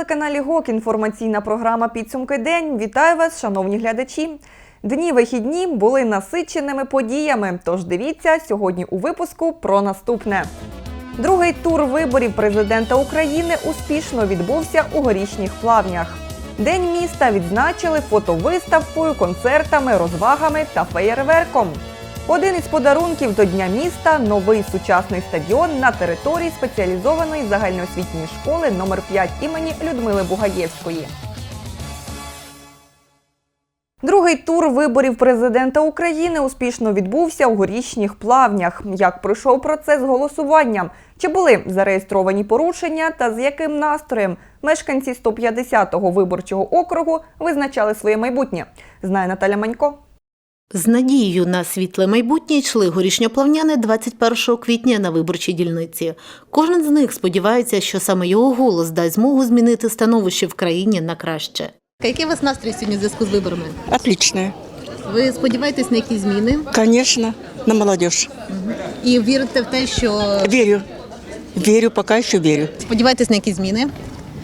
На телеканалі ГОК інформаційна програма Підсумки день. Вітаю вас, шановні глядачі. Дні вихідні були насиченими подіями. Тож дивіться сьогодні у випуску про наступне. Другий тур виборів президента України успішно відбувся у горішніх плавнях. День міста відзначили фотовиставкою, концертами, розвагами та феєрверком. Один із подарунків до Дня міста новий сучасний стадіон на території спеціалізованої загальноосвітньої школи номер 5 імені Людмили Бугаєвської. Другий тур виборів президента України успішно відбувся у горішніх плавнях. Як пройшов процес голосування? Чи були зареєстровані порушення та з яким настроєм мешканці 150-го виборчого округу визначали своє майбутнє? Знає Наталя Манько. З надією на світле майбутнє йшли горішньоплавняни 21 квітня на виборчій дільниці. Кожен з них сподівається, що саме його голос дасть змогу змінити становище в країні на краще. Який у вас настрій сьогодні в зв'язку з виборами? Отличная. Ви сподіваєтесь на якісь зміни Конечно, на молодежь. і вірите в те, що Верю. Верю, пока еще верю. сподіваєтесь на якісь зміни?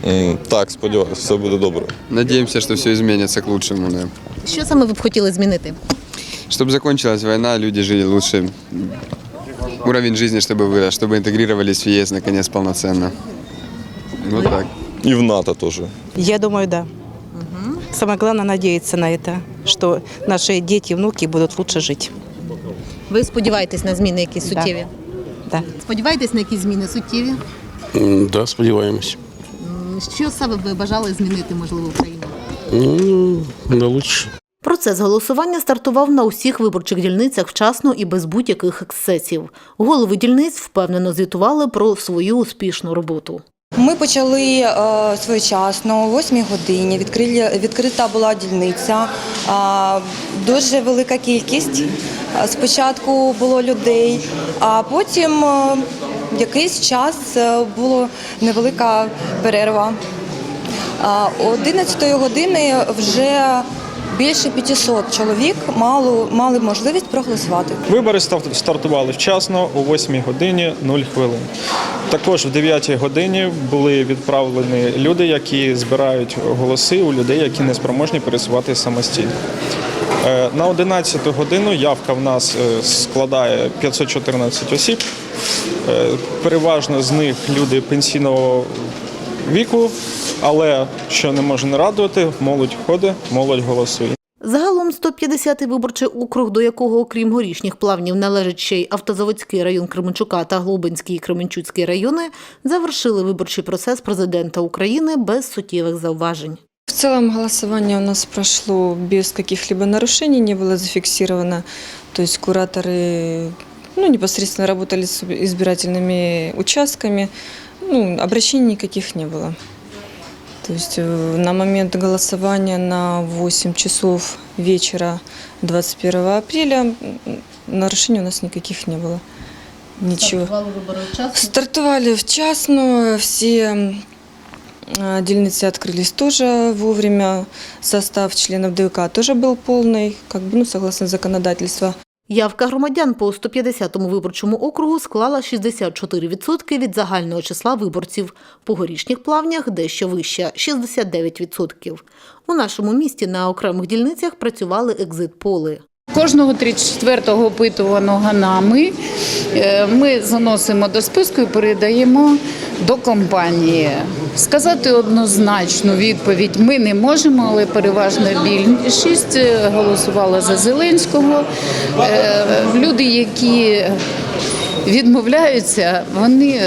М, Так, сподіваюся, все буде добре. Надеемся, что все изменится к лучшему, да. Що саме ви б хотіли змінити? Чтобы закончилась война, люди жили лучше. Уровень жизни, чтобы вырос, чтобы интегрировались в ЕС наконец полноценно. Вот так. І в НАТО теж. Я думаю, да. Самое главное надеяться на это, что наши дети и внуки будут лучше жить. Ви сподіваєтесь на зміни якісь Да. суттєві? Да. Сподіваєтесь на якісь зміни суттєві? М, Да, сподіваємось. Що саме ви бажали змінити, можливо, в країні? Ну, на лучше. Процес голосування стартував на усіх виборчих дільницях вчасно і без будь-яких ексцесів. Голови дільниць впевнено звітували про свою успішну роботу. Ми почали е, своєчасно, о 8 годині. Відкрили, відкрита була дільниця. Е, дуже велика кількість. Спочатку було людей, а потім е, якийсь час е, була невелика перерва. Е, 11 години вже більше 500 чоловік мало, мали можливість проголосувати. Вибори стартували вчасно о 8 годині 0 хвилин. Також в 9 годині були відправлені люди, які збирають голоси у людей, які не спроможні пересуватися самостійно. Е, На 11 годину явка в нас е, складає 514 осіб. Е, Переважно з них люди пенсійного віку, але що не може не радувати, молодь ходить, молодь голосує. Загалом 150-й виборчий округ, до якого, окрім горішніх плавнів, належить ще й Автозаводський район Кременчука та Глобинський і Кременчуцький райони, завершили виборчий процес президента України без суттєвих зауважень. В целом голосование у нас прошло без каких-либо нарушений, не было зафиксировано. То есть кураторы ну, непосредственно работали с избирательными участками, ну, обращений никаких не было. То есть э, на момент голосования на 8 часов вечера 21 апреля нарушений у нас никаких не было. Ничего. Стартовали вчасно, все м, а, дельницы открылись тоже вовремя. Состав членов ДВК тоже был полный, как бы, ну, согласно законодательству. Явка громадян по 150-му виборчому округу склала 64% від загального числа виборців. По горішніх плавнях дещо вища – 69%. У нашому місті на окремих дільницях працювали екзит-поли. Кожного 34-го опитуваного нами е, ми заносимо до списку і передаємо до компанії. Сказати однозначну відповідь ми не можемо, але переважна більшість е, голосувала за Зеленського. Е, Люди, які відмовляються, вони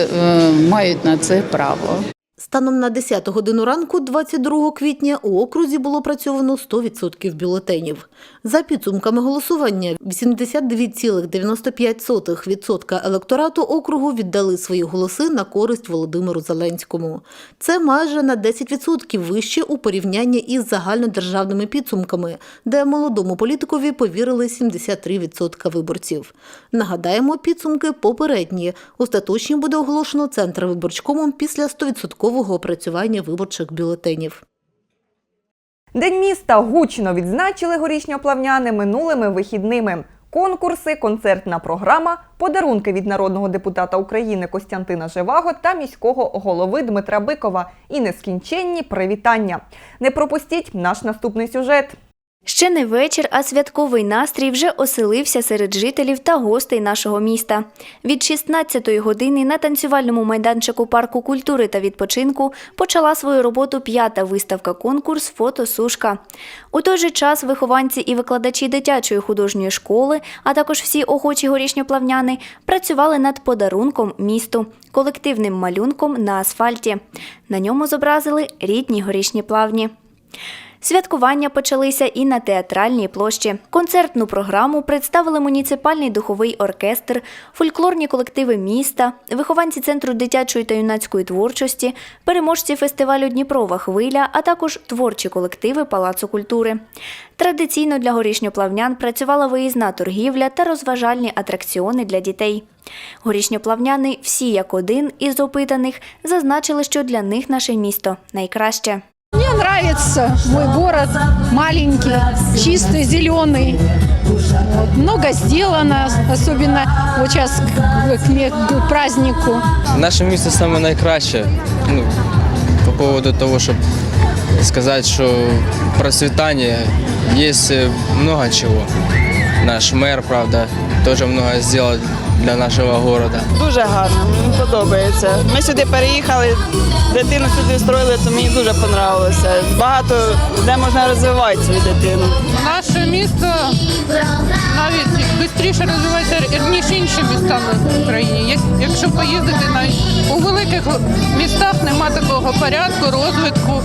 мають на це право. Станом на 10 годину ранку 22 квітня у окрузі було працьовано 100% бюлетенів. За підсумками голосування, 82,95% електорату округу віддали свої голоси на користь Володимиру Зеленському. Це майже на 10% вище у порівнянні із загальнодержавними підсумками, де молодому політикові повірили 73% виборців. Нагадаємо, підсумки попередні. Остаточні буде оголошено Центр виборчкомом після 100% опрацювання виборчих бюлетенів. День міста гучно відзначили горішньоплавняни минулими вихідними. Конкурси, концертна програма, подарунки від народного депутата України Костянтина Живаго та міського голови Дмитра Бикова і нескінченні привітання. Не пропустіть наш наступний сюжет. Ще не вечір, а святковий настрій вже оселився серед жителів та гостей нашого міста. Від 16-ї години на танцювальному майданчику парку культури та відпочинку почала свою роботу п'ята виставка конкурс Фотосушка. У той же час вихованці і викладачі дитячої художньої школи, а також всі охочі горішньоплавняни, працювали над подарунком місту колективним малюнком на асфальті. На ньому зобразили рідні горішні плавні. Святкування почалися і на театральній площі. Концертну програму представили муніципальний духовий оркестр, фольклорні колективи міста, вихованці центру дитячої та юнацької творчості, переможці фестивалю Дніпрова хвиля, а також творчі колективи Палацу культури. Традиційно для горішньоплавнян працювала виїзна торгівля та розважальні атракціони для дітей. Горішньоплавняни всі як один із опитаних зазначили, що для них наше місто найкраще. Мне нравится мой город, маленький, чистый, зеленый. Вот, Много сделано, особенно вот сейчас к, к ме- к празднику. Наше місто саме найкраще. Ну, по поводу того, щоб сказати, що процвітання є много чого. Наш мер, правда, теж много зробив для нашого міста. Дуже гарно, мені подобається. Ми сюди переїхали, дитину сюди строїли, то мені дуже понравилося. Багато де можна розвивати свою дитину. Наше місто навіть швидше розвивається, ніж інші міста в Україні. Якщо поїздити на у великих містах нема такого порядку, розвитку,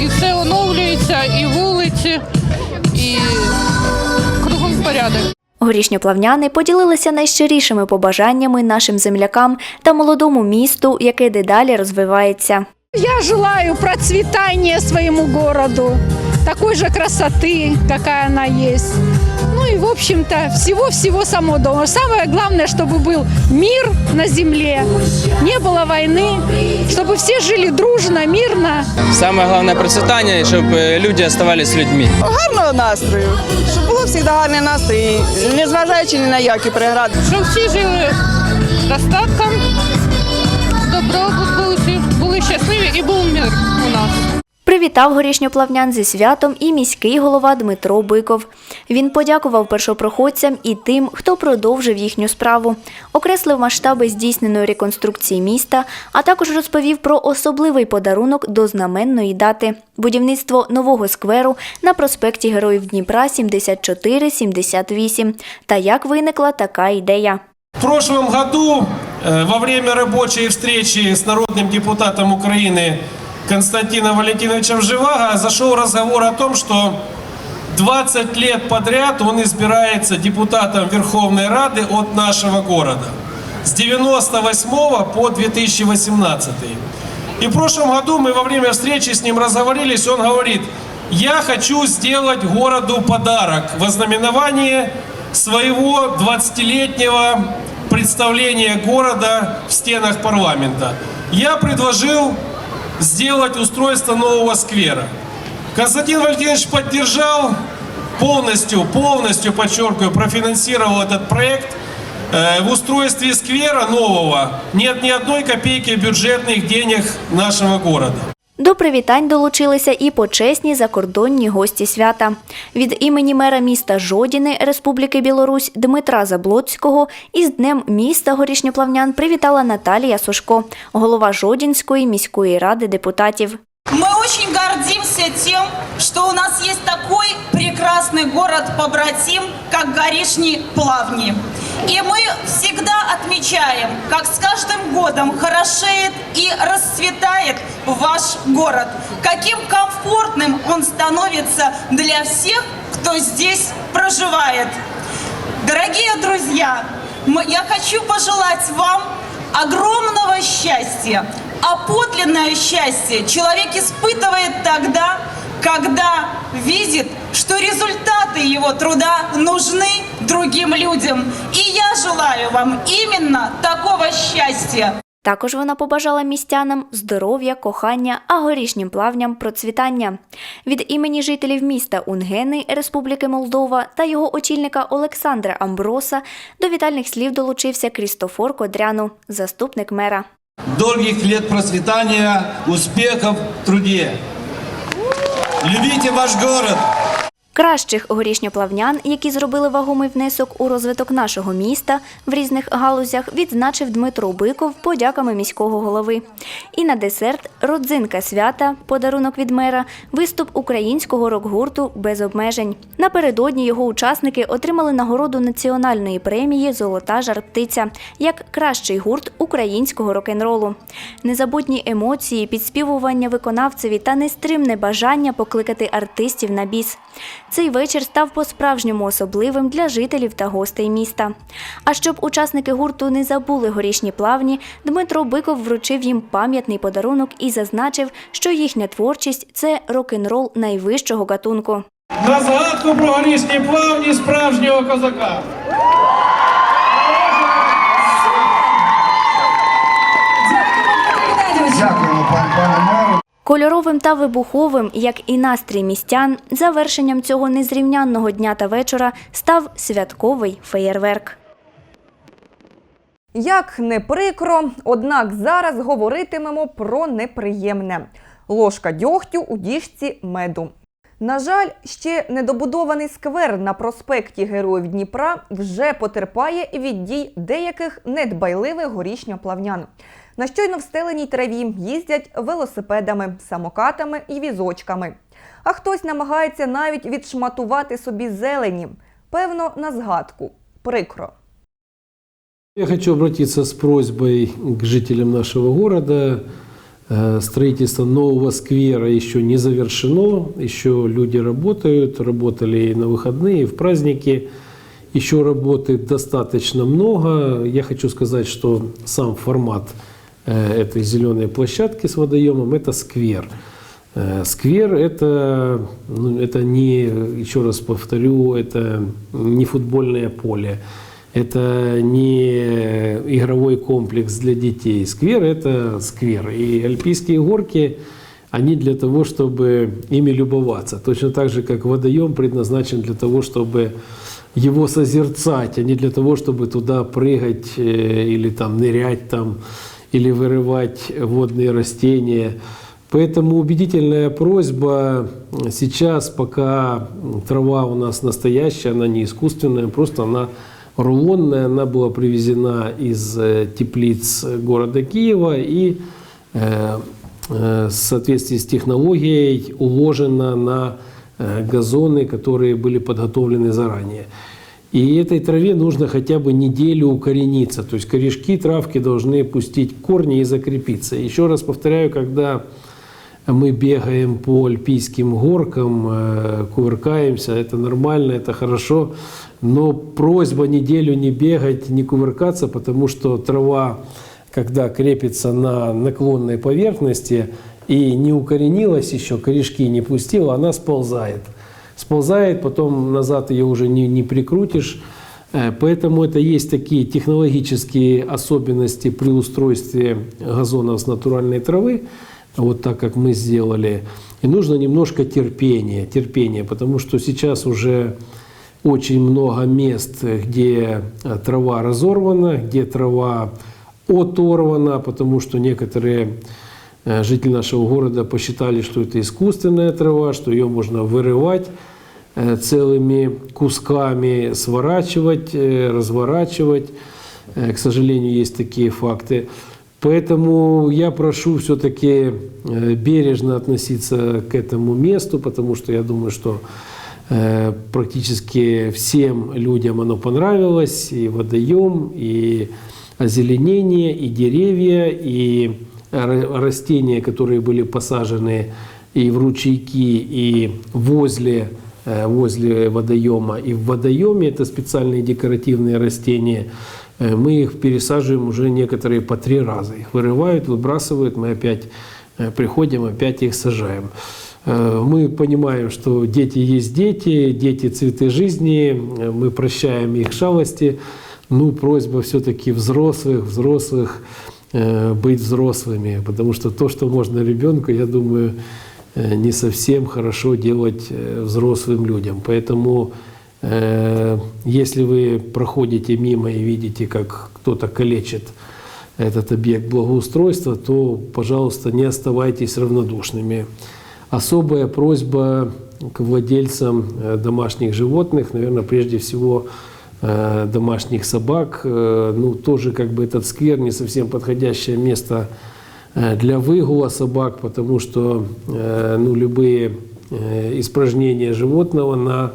і все оновлюється, і вулиці, і порядок. Горішньоплавняни поділилися найщирішими побажаннями нашим землякам та молодому місту, яке дедалі розвивається. Я желаю процветания своему городу, такой же красоты, какая она есть Ну и, в общем-то, всего-всего самого дома. Самое главное, чтобы был мир на земле, не было войны, чтобы все жили дружно, мирно. Саме головне процвітання, щоб люди залишились людьми. Гарного настрою, щоб було завжди гарний настрій, незважаючи ні на які прегради. Щоб всі жили достатком, добробут був, всі були щасливі і був мир у нас. Привітав горішньоплавнян зі святом і міський голова Дмитро Биков. Він подякував першопроходцям і тим, хто продовжив їхню справу, окреслив масштаби здійсненої реконструкції міста, а також розповів про особливий подарунок до знаменної дати будівництво нового скверу на проспекті Героїв Дніпра 74-78 та як виникла така ідея. В прошлом году э, во время рабочей встречи с народным депутатом Украины Константином Валентиновичем Живаго зашел разговор о том, что 20 лет подряд он избирается депутатом Верховной Рады от нашего города. С 98 по 2018. И в прошлом году мы во время встречи с ним разговорились, он говорит, я хочу сделать городу подарок в ознаменование своего 20-летнего представления города в стенах парламента. Я предложил сделать устройство нового сквера. Константин Валентинович поддержал, полностью, полностью, подчеркиваю, профинансировал этот проект. Э, В устройстве сквера нового нет ни одной копейки бюджетных денег нашего города. До привітань долучилися і почесні закордонні гості свята. Від імені мера міста Жодіни Республіки Білорусь Дмитра Заблоцького із Днем міста Горішньоплавнян привітала Наталія Сушко, голова Жодінської міської ради депутатів. Мы очень гордимся тем, что у нас есть такой прекрасный город-побратим, как Горишни Плавни. И мы всегда отмечаем, как с каждым годом хорошеет и расцветает ваш город, каким комфортным он становится для всех, кто здесь проживает. Дорогие друзья, я хочу пожелать вам огромного счастья. А подлинное счастье человек испытывает тогда, когда видит, что результаты его труда нужны другим людям. И я желаю вам именно такого счастья. Також вона побажала містянам здоров'я, кохання, а горішнім плавням процвітання. Від імені жителів міста Унгени Республіки Молдова та його очільника Олександра Амброса до вітальних слів долучився Крістофор Кодряну, заступник мера. долгих лет процветания, успехов в труде. Любите ваш город. Кращих горішньоплавнян, які зробили вагомий внесок у розвиток нашого міста в різних галузях, відзначив Дмитро Биков подяками міського голови. І на десерт родзинка свята, подарунок від мера, виступ українського рок-гурту без обмежень. Напередодні його учасники отримали нагороду національної премії Золота жар-птиця як кращий гурт українського рок-н-ролу. Незабутні емоції, підспівування виконавцеві та нестримне бажання покликати артистів на біс. Цей вечір став по-справжньому особливим для жителів та гостей міста. А щоб учасники гурту не забули горішні плавні, Дмитро Биков вручив їм пам'ятний подарунок і зазначив, що їхня творчість це рок-н-рол найвищого гатунку. На згадку про горішні плавні справжнього козака. Кольоровим та вибуховим, як і настрій містян, завершенням цього незрівнянного дня та вечора став святковий феєрверк. Як не прикро, однак зараз говоритимемо про неприємне ложка дьогтю у діжці меду. На жаль, ще недобудований сквер на проспекті Героїв Дніпра вже потерпає від дій деяких недбайливих горішньоплавнян. На щойно встеленій траві їздять велосипедами, самокатами і візочками. А хтось намагається навіть відшматувати собі зелені. Певно, на згадку. Прикро. Я хочу обратиться с просьбой к жителям нашего города. Э, Строительство нового сквера еще не завершено, еще люди работают, работали и на выходные, и в праздники. Еще работы достаточно много. Я хочу сказать, что сам формат э, этой зеленой площадки с водоемом – это сквер. Э, Сквер это, ну, это не, еще раз повторю, это не футбольное поле, Это не игровой комплекс для детей. Сквер это сквер. И альпийские горки, они для того, чтобы ими любоваться. Точно так же, как водоем предназначен для того, чтобы его созерцать, а не для того, чтобы туда прыгать э, или там нырять там, или вырывать водные растения. Поэтому убедительная просьба сейчас, пока трава у нас настоящая, она не искусственная, просто она рулонная, она была привезена из э, теплиц города Киева и э, э, в соответствии с технологией уложена на э, газоны, которые были подготовлены заранее. И этой траве нужно хотя бы неделю укорениться. То есть корешки травки должны пустить корни и закрепиться. Еще раз повторяю, когда мы бегаем по альпийским горкам, э, кувыркаемся, это нормально, это хорошо, но просьба неделю не бегать, не кувыркаться, потому что трава, когда крепится на наклонной поверхности и не укоренилась еще, корешки не пустила, она сползает. Сползает, потом назад ее уже не, не прикрутишь. Э, Поэтому это есть такие технологические особенности при устройстве газонов с натуральной травы, вот так как мы сделали. И нужно немножко терпения, терпения, потому что сейчас уже очень много мест, где э, трава разорвана, где трава оторвана, потому что некоторые э, жители нашего города посчитали, что это искусственная трава, что ее можно вырывать э, целыми кусками, сворачивать, э, разворачивать. Э, К сожалению, есть такие факты. Поэтому я прошу все-таки э, бережно относиться к этому месту, потому что я думаю, что э, практически всем людям оно понравилось, и водоем, и озеленение, и деревья, и ра- растения, которые были посажены и в ручейки, и возле, э, возле водоема. И в водоеме это специальные декоративные растения. Э, Мы их пересаживаем уже некоторые по три раза. Их вырывают, выбрасывают, мы опять э, приходим, опять их сажаем. Э, Мы понимаем, что дети есть дети, дети цветы жизни, э, мы прощаем их шалости. Ну, просьба все-таки взрослых, взрослых э, быть взрослыми, потому что то, что можно ребенку, я думаю, не совсем хорошо делать взрослым людям. Поэтому если вы проходите мимо и видите, как кто-то калечит этот объект благоустройства, то, пожалуйста, не оставайтесь равнодушными. Особая просьба к владельцам э, домашних животных, наверное, прежде всего э, домашних собак. Э, Ну, тоже как бы этот сквер не совсем подходящее место для выгула собак, потому что ну, любые испражнения животного на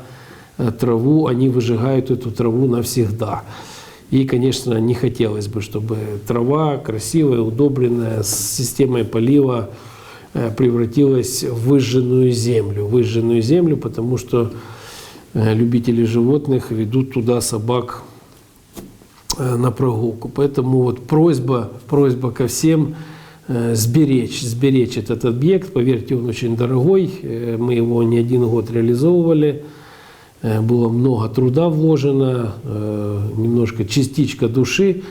траву, они выжигают эту траву навсегда. И, конечно, не хотелось бы, чтобы трава красивая, удобренная, с системой полива превратилась в выжженную землю. Выжженную землю, потому что э, любители животных ведут туда собак э, на прогулку. Поэтому вот просьба, просьба ко всем э, сберечь, сберечь этот объект. Поверьте, он очень дорогой. Э, Мы его не один год реализовывали. Э, Было много труда вложено, э, немножко частичка души.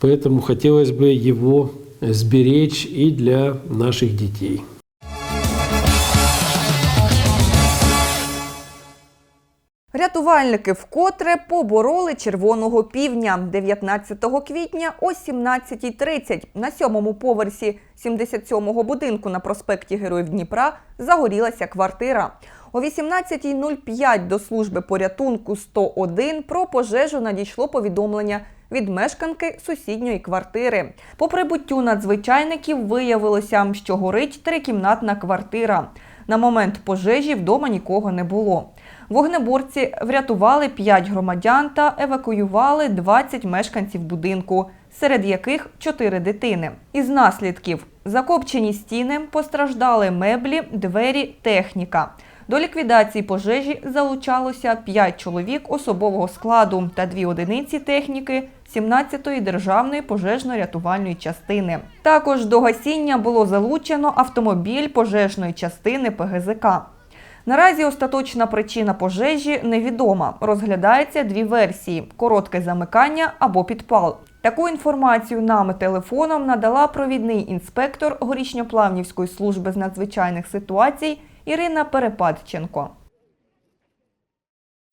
Поэтому хотелось бы его сберечь и для наших детей. Рятувальники вкотре побороли червоного півня 19 квітня о 17.30 на сьомому поверсі 77-го будинку на проспекті Героїв Дніпра загорілася квартира. О 18.05 до служби порятунку 101 про пожежу надійшло повідомлення від мешканки сусідньої квартири. По прибуттю надзвичайників виявилося, що горить трикімнатна квартира. На момент пожежі вдома нікого не було. Вогнеборці врятували 5 громадян та евакуювали 20 мешканців будинку, серед яких 4 дитини. Із наслідків закопчені стіни, постраждали меблі, двері, техніка. До ліквідації пожежі залучалося 5 чоловік особового складу та 2 одиниці техніки 17-ї державної пожежно-рятувальної частини. Також до гасіння було залучено автомобіль пожежної частини ПГЗК. Наразі остаточна причина пожежі невідома. Розглядається дві версії: коротке замикання або підпал. Таку інформацію нам телефоном надала провідний інспектор Горішньоплавнівської служби з надзвичайних ситуацій Ірина Перепадченко.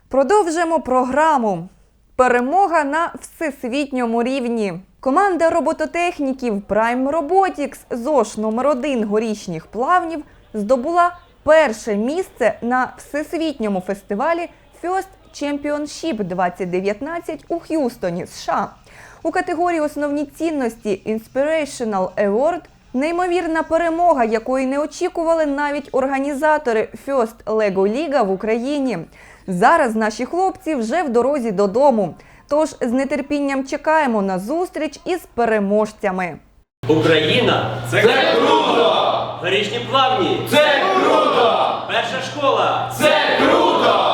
Продовжимо програму. Перемога на всесвітньому рівні. Команда робототехніків Prime Robotics ЗОШ номер 1 горішніх плавнів здобула перше місце на всесвітньому фестивалі First Championship 2019 у Х'юстоні, США. У категорії основні цінності Inspirational Award неймовірна перемога, якої не очікували навіть організатори First Lego League в Україні. Зараз наші хлопці вже в дорозі додому. Тож з нетерпінням чекаємо на зустріч із переможцями. Україна це, круто! Горішні плавні це круто! Перша школа це круто!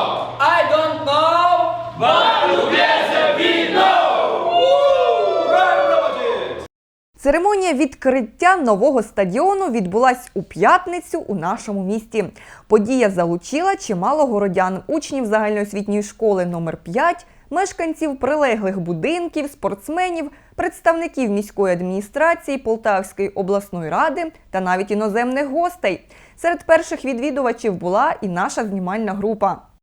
Церемонія відкриття нового стадіону відбулась у п'ятницю у нашому місті. Подія залучила чимало городян, учнів загальноосвітньої школи номер 5 мешканців прилеглих будинків, спортсменів, представників міської адміністрації Полтавської обласної ради та навіть іноземних гостей. Серед перших відвідувачів була і наша знімальна група.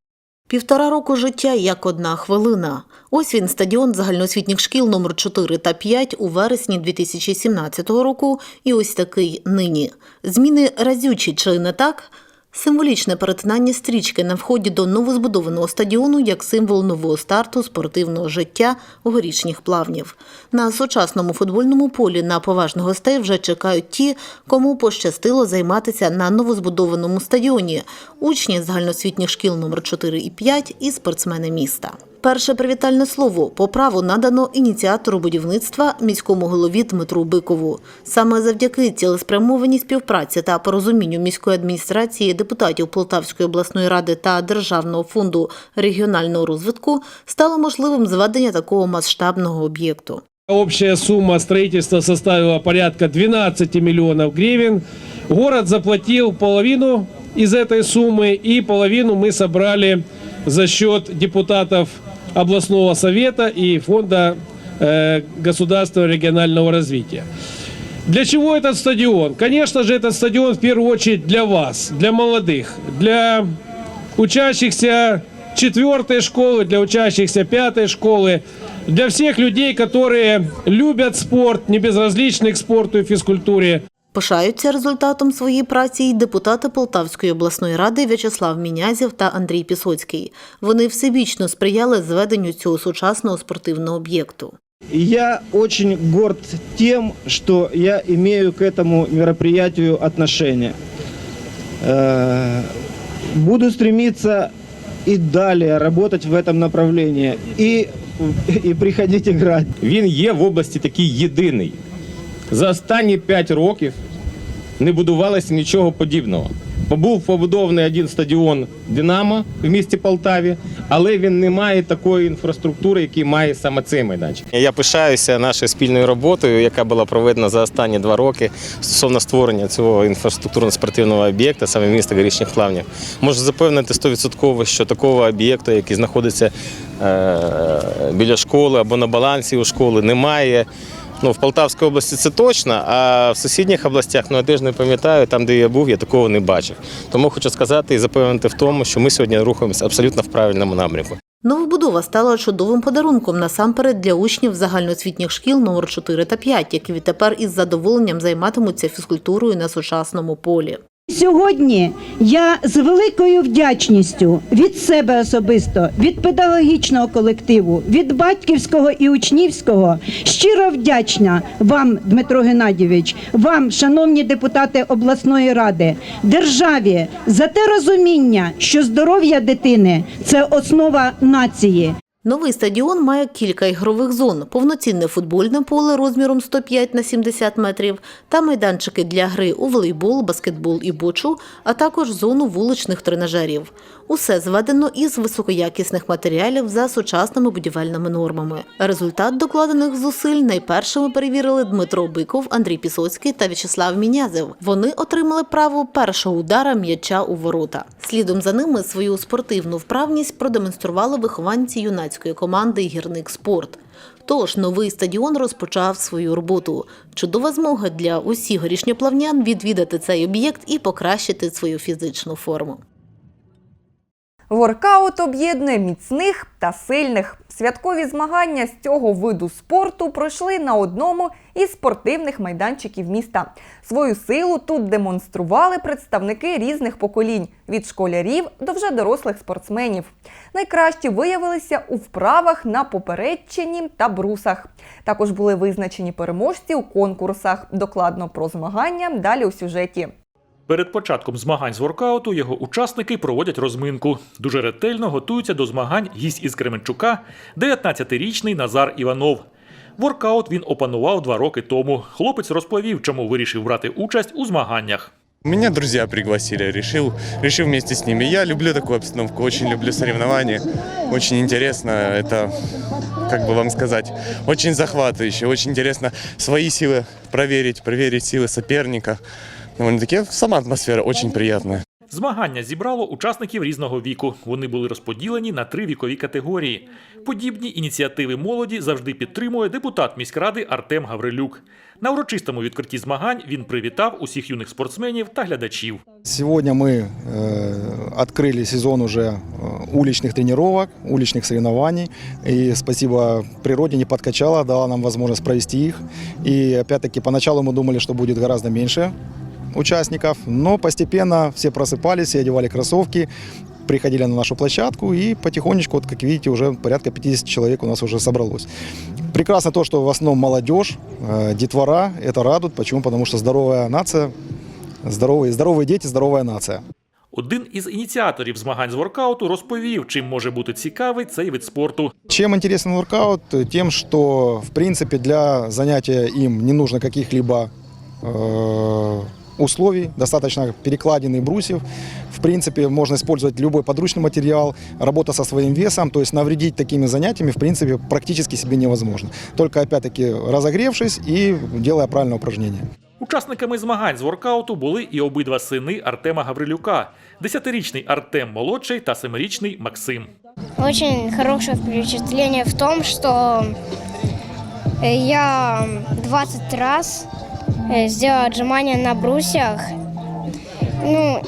Півтора року життя як одна хвилина. Ось він стадіон загальноосвітніх шкіл номер 4 та 5 у вересні 2017 року. І ось такий нині. Зміни разючі чи не так? Символічне перетинання стрічки на вході до новозбудованого стадіону як символ нового старту спортивного життя горішніх плавнів. На сучасному футбольному полі на поважних гостей вже чекають ті, кому пощастило займатися на новозбудованому стадіоні учні загальноосвітніх шкіл номер 4 і 5 і спортсмени міста. Перше привітальне слово по праву надано ініціатору будівництва міському голові Дмитру Бикову. Саме завдяки цілеспрямованій співпраці та порозумінню міської адміністрації, депутатів Полтавської обласної ради та Державного фонду регіонального розвитку стало можливим зведення такого масштабного об'єкту. Общая сумма строительства составила порядка 12 миллионов гривен. Город заплатил половину из этой суммы, и половину мы собрали за счет депутатов областного совета и фонда э, государства регионального развития. Для чего этот стадион? Конечно же, этот стадион в первую очередь для вас, для молодых, для учащихся четвертой школы, для учащихся пятой школы, для всех людей, которые любят спорт, не безразличны к спорту и физкультуре. Пишаються результатом своєї праці й депутати Полтавської обласної ради В'ячеслав Мінязів та Андрій Пісоцький. Вони всебічно сприяли зведенню цього сучасного спортивного об'єкту. Я очень горд тем, что я имею к этому мероприятию отношение. Э, Буду стремиться и далее работать в этом направлении и, и приходить играть. Він є в області такий єдиний. За останні 5 років не будувалося нічого подібного. Був побудований один стадіон Динамо в місті Полтаві, але він не має такої інфраструктури, який має саме цей майданчик. Я пишаюся нашою спільною роботою, яка була проведена за останні два роки стосовно створення цього інфраструктурно-спортивного об'єкта, саме міста Горішніх Плавнів. Можу запевнити 100%, що такого об'єкту, який знаходиться е, біля школи або на балансі у школи, немає. Ну, в Полтавській області це точно, а в сусідніх областях, ну я теж не пам'ятаю, там, де я був, я такого не бачив. Тому хочу сказати і запевнити в тому, що ми сьогодні рухаємося абсолютно в правильному напрямку. Новобудова стала чудовим подарунком насамперед для учнів загальноосвітніх шкіл номер 4 та 5, які відтепер із задоволенням займатимуться фізкультурою на сучасному полі. Сьогодні я з великою вдячністю від себе особисто, від педагогічного колективу, від батьківського і учнівського щиро вдячна вам, Дмитро Геннадійович, вам, шановні депутати обласної ради, державі за те розуміння, що здоров'я дитини це основа нації. Новий стадіон має кілька ігрових зон: повноцінне футбольне поле розміром 105 на 70 метрів та майданчики для гри у волейбол, баскетбол і бочу, а також зону вуличних тренажерів. Усе зведено із високоякісних матеріалів за сучасними будівельними нормами. Результат докладених зусиль найпершими перевірили Дмитро Биков, Андрій Пісоцький та В'ячеслав Мінязев. Вони отримали право першого удара м'яча у ворота. Слідом за ними свою спортивну вправність продемонстрували вихованці юнацької команди Гірник Спорт. Тож новий стадіон розпочав свою роботу. Чудова змога для усіх горішньоплавнян відвідати цей об'єкт і покращити свою фізичну форму. Воркаут об'єднує міцних та сильних. Святкові змагання з цього виду спорту пройшли на одному із спортивних майданчиків міста. Свою силу тут демонстрували представники різних поколінь від школярів до вже дорослих спортсменів. Найкращі виявилися у вправах на попередчині та брусах. Також були визначені переможці у конкурсах. Докладно про змагання далі у сюжеті. Перед початком змагань з воркауту його учасники проводять розминку. Дуже ретельно готуються до змагань гість із Кременчука, 19-річний Назар Іванов. Воркаут він опанував два роки тому. Хлопець розповів, чому вирішив брати участь у змаганнях. Меня друзья пригласили, решил, решил вместе с ними. Я люблю такую обстановку, очень люблю соревнования, очень интересно, это, как бы вам сказать, очень захватывающе, очень интересно свои силы проверить, проверить силы соперника. Довольно-таки сама атмосфера очень приятная. Змагання зібрало учасників різного віку. Вони були розподілені на три вікові категорії. Подібні ініціативи молоді завжди підтримує депутат міськради Артем Гаврилюк. На урочистому відкритті змагань він привітав усіх юних спортсменів та глядачів. Сегодня мы э, открыли сезон уже э, уличных тренировок, уличных соревнований. И спасибо природе не подкачала, дала нам возможность провести их. И опять-таки поначалу мы думали, что будет гораздо меньше участников, но постепенно все просыпались, все одевали кроссовки, приходили на нашу площадку и потихонечку, вот как видите, уже порядка 50 человек у нас уже собралось. Прекрасно то, что в основном молодежь, э, детвора, это радует. Почему? Потому что здоровая нация, здоровые, здоровые дети, здоровая нация. Один із ініціаторів змагань з воркауту розповів, чим може бути цікавий цей вид спорту. Чем интересен воркаут? Тем, что, в принципе, для занятия им не нужно каких-либо э, условий, достаточно перекладин и брусьев. В принципе, можно использовать любой подручный материал, работа со своим весом, то есть навредить такими занятиями, в принципе, практически себе невозможно. Только, опять-таки, разогревшись и делая правильное упражнение. Учасниками змагань з воркауту були і обидва сини Артема Гаврилюка: десятирічний Артем молодший та семирічний Максим. Очень хорошее впечатление в том, что Я 20 раз э, сделала отжимания на брусьях. Ну,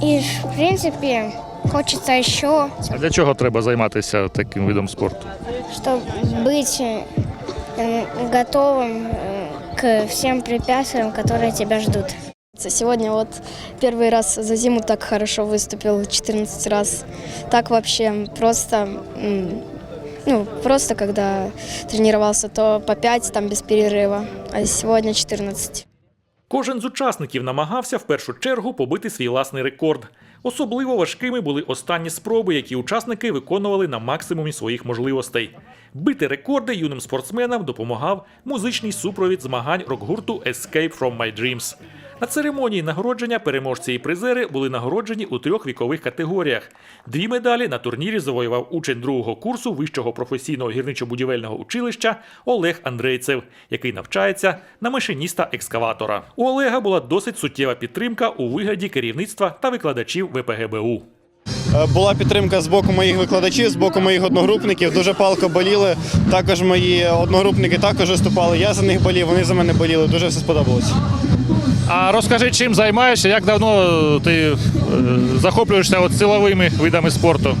и в принципе хочется еще, А для чого треба займатися таким видом спорту? чтобы быть э, готовым э, к всем препятствиям, которые тебя ждут. Сегодня вот первый раз за зиму так хорошо выступил, 14 раз. Так вообще просто, ну, просто когда тренировался, то по 5 там без перерыва, а сегодня 14. Кожен з учасників намагався в першу чергу побити свій власний рекорд. Особливо важкими були останні спроби, які учасники виконували на максимумі своїх можливостей. Бити рекорди юним спортсменам допомагав музичний супровід змагань рок-гурту Escape from My Dreams. На церемонії нагородження переможці і призери були нагороджені у трьох вікових категоріях. Дві медалі на турнірі завоював учень другого курсу вищого професійного гірничо-будівельного училища Олег Андрейцев, який навчається на машиніста-екскаватора. У Олега була досить суттєва підтримка у вигляді керівництва та викладачів ВПГБУ. Е, Була підтримка з боку моїх викладачів, з боку моїх одногрупників. Дуже палко боліли. Також мої одногрупники також виступали. Я за них болів, вони за мене боліли. Дуже все сподобалося. А розкажи, чим займаєшся, як давно ти е, захоплюєшся от силовими видами спорту?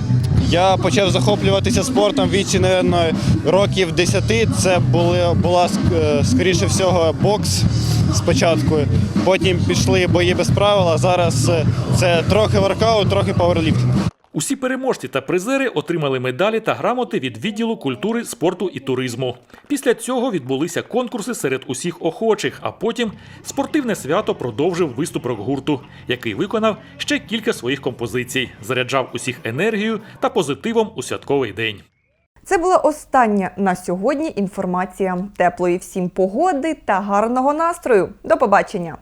Я почав захоплюватися спортом в віці, мабуть, років 10. Це були, була е, скоріше всього бокс спочатку. Потім пішли бої без правил, а зараз е, це трохи воркаут, трохи пауерліфтинг. Усі переможці та призери отримали медалі та грамоти від відділу культури, спорту і туризму. Після цього відбулися конкурси серед усіх охочих, а потім спортивне свято продовжив виступ рок-гурту, який виконав ще кілька своїх композицій, заряджав усіх енергією та позитивом у святковий день. Це була остання на сьогодні інформація. Теплої всім погоди та гарного настрою. До побачення!